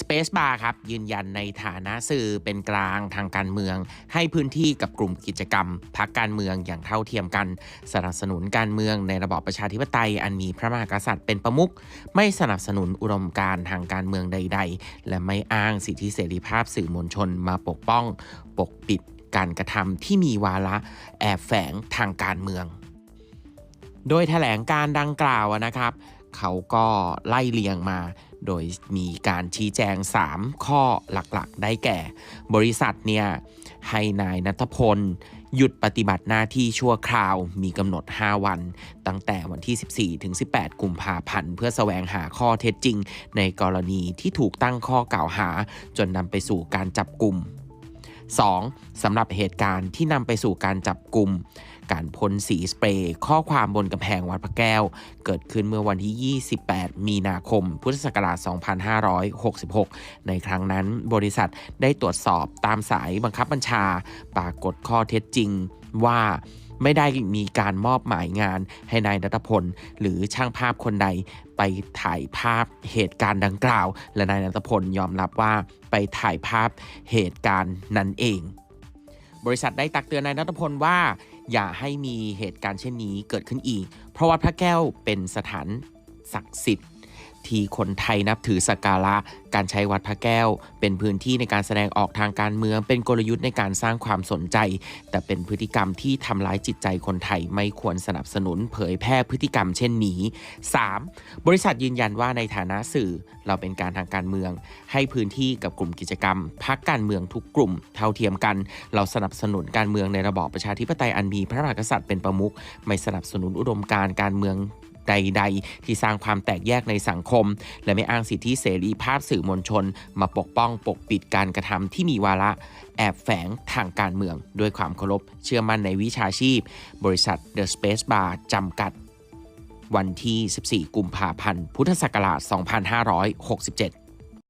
Space Bar ครับ ยืนยันในฐานะสื่อเป็นกลางทางการเมือง ให้พื้นที่กับกลุ่มกิจกรรมพักการเมืองอย่างเท่าเทียมกัน สนับสนุนการเมืองในระบอบประชาธิปไตย อันมีพระมหากษัตริย์เป็นประมุขไม่สนับสนุนอุดมการทางการเมืองใด ๆ และไม่อ้างสิทธิเสรีภาพสื่อมวลชนมาปกป้อง ปกปิดการกระทำที่มีวาระแอบแฝงทางการเมือง โดยแถลงการดังกล่าวนะครับ เขาก็ไล่เลียงมา โดยมีการชี้แจง 3 ข้อหลักๆ ได้แก่ บริษัทเนี่ยให้นายนัทพล หยุดปฏิบัติหน้าที่ชั่วคราวมีกำหนด 5 วัน ตั้งแต่วันที่ 14 ถึง 18 กุมภาพันธ์ เพื่อแสวงหาข้อเท็จจริง ในกรณีที่ถูกตั้งข้อกล่าวหา จนนำไปสู่การจับกลุ่ม 2. สำหรับเหตุการณ์ที่นำไปสู่การจับกลุ่ม การพ่นสีสเปรย์ข้อความบนกำแพงวัดพระแก้ว เกิดขึ้นเมื่อวันที่ 28 มีนาคม พุทธศักราช 2566 ในครั้งนั้นบริษัทได้ตรวจสอบตามสายบังคับบัญชา ปรากฏข้อเท็จจริงว่า ไม่ได้มีการมอบหมายงานให้นายนัทพล หรือช่างภาพคนใดไปถ่ายภาพเหตุการณ์ดังกล่าว และนายนัทพลยอมรับว่าไปถ่ายภาพเหตุการณ์นั้นเอง บริษัทได้ตักเตือนนายนัทพลว่า อย่าให้มีเหตุการณ์เช่นนี้เกิดขึ้นอีก เพราะวัดพระแก้วเป็นสถานศักดิ์สิทธิ์ ที่คนไทยนับถือสักการะ การใช้วัดพระแก้ว เป็นพื้นที่ในการแสดงออกทางการเมือง เป็นกลยุทธ์ในการสร้างความสนใจ แต่เป็นพฤติกรรมที่ทำร้ายจิตใจคนไทยไม่ควรสนับสนุนเผยแพร่พฤติกรรมเช่นนี้ 3. บริษัทยืนยันว่าในฐานะสื่อเราเป็นการทางการเมือง ให้พื้นที่กับกลุ่มกิจกรรมพักการเมืองทุกกลุ่ม เท่าเทียมกัน เราสนับสนุนการเมืองในระบอบประชาธิปไตยอันมีพระมหากษัตริย์เป็นประมุขไม่สนับสนุนอุดมการการเมือง ใด ๆ ที่สร้างความแตกแยกในสังคม และไม่อ้างสิทธิเสรีภาพสื่อมวลชน มาปกป้องปกปิดการกระทำที่มีวาระ แอบแฝงทางการเมือง ด้วยความเคารพเชื่อมั่นในวิชาชีพ บริษัท The Space Bar จำกัด วันที่ 14 กุมภาพันธ์ พุทธศักราช 2567